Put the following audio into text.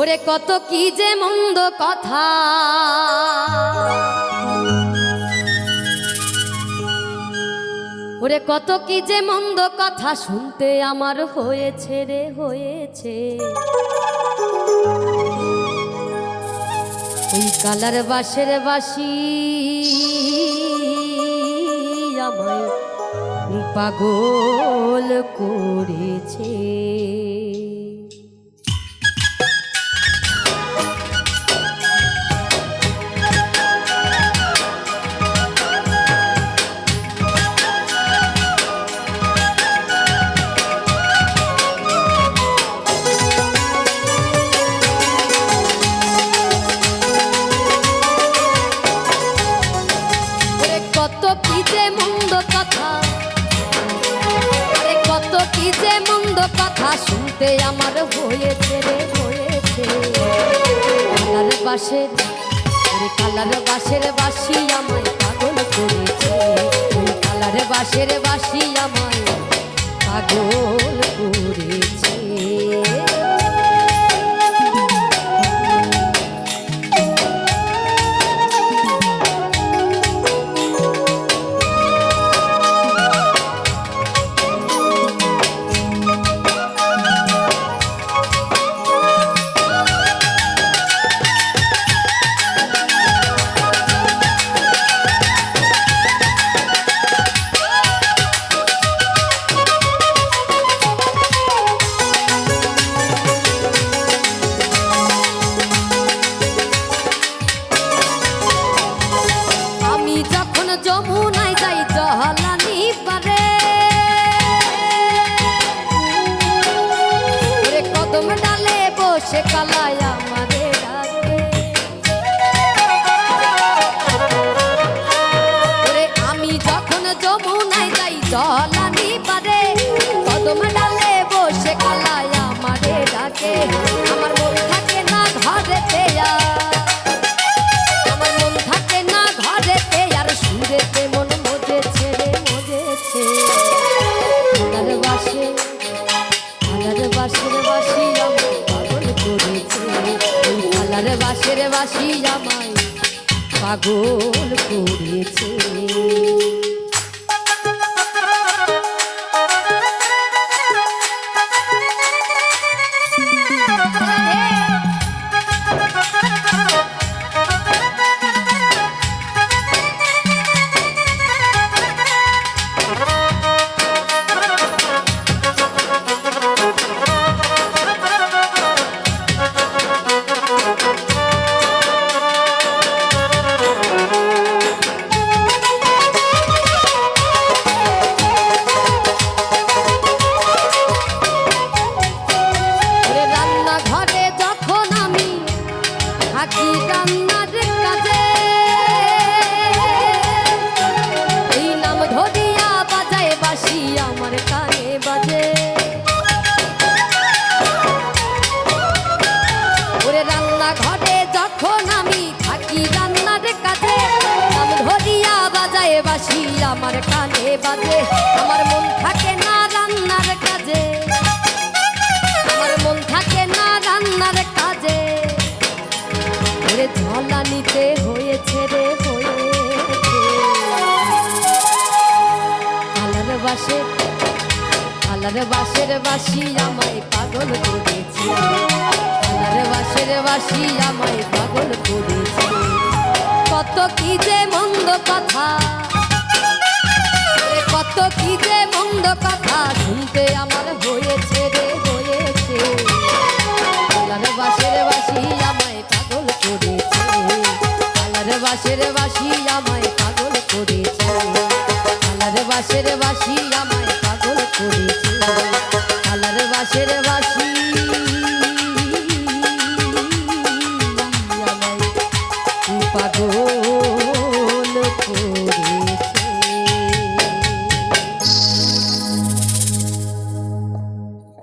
ওরে কত কি যে মন্দ কথা। ওরে কত কি যে মন্দ কথা শুনতে আমার হয়েছে রে, হয়েছে। কালার বাসের বাসি আমায় পাগল করেছে। কত কি যে মন্দ কথা? আরে কত কি যে মন্দ কথা? শুনতে আমার হয়েছে রে, হয়েছে। কালার বাসের কালার বাসের বাসি আমায় পাগল করেছে। কালার বাসের বাসি আমায় পাগল করেছে। বসে কালায় ওরে, আমি যখন যমুনায় যাই জহলানি পারে কদম ডালে বসে কালায় আমারে ডাকে। আলার বাসের বাসি আমায় পাগল করেছে। ঘরে যখন আমি থাকি রান্নার নাম ধরিয়া বাজায় বাসি, আমার কানে বাজে, আমার মন থাকে না রান্নার কাজে। আমার মন থাকে না রান্নার কাজে। ওরে ঝলা হয়েছে রে, হয়েছে। আলার বাসে, আলার বাসের বাসি আমায় পাগল বাসের বাসি আমায় পাগল করেছে। কত কি যে মন্দ কথা কত কি যে মন্দ কথা শুনতে আমার হয়েছে রে, হয়েছে। আলার বাসের বাসি আমায় পাগল করেছে। আলার বাসের বাসি আমায় পাগল করেছে। আলার বাসের বাসি আমায় পাগল বাসি পাগল।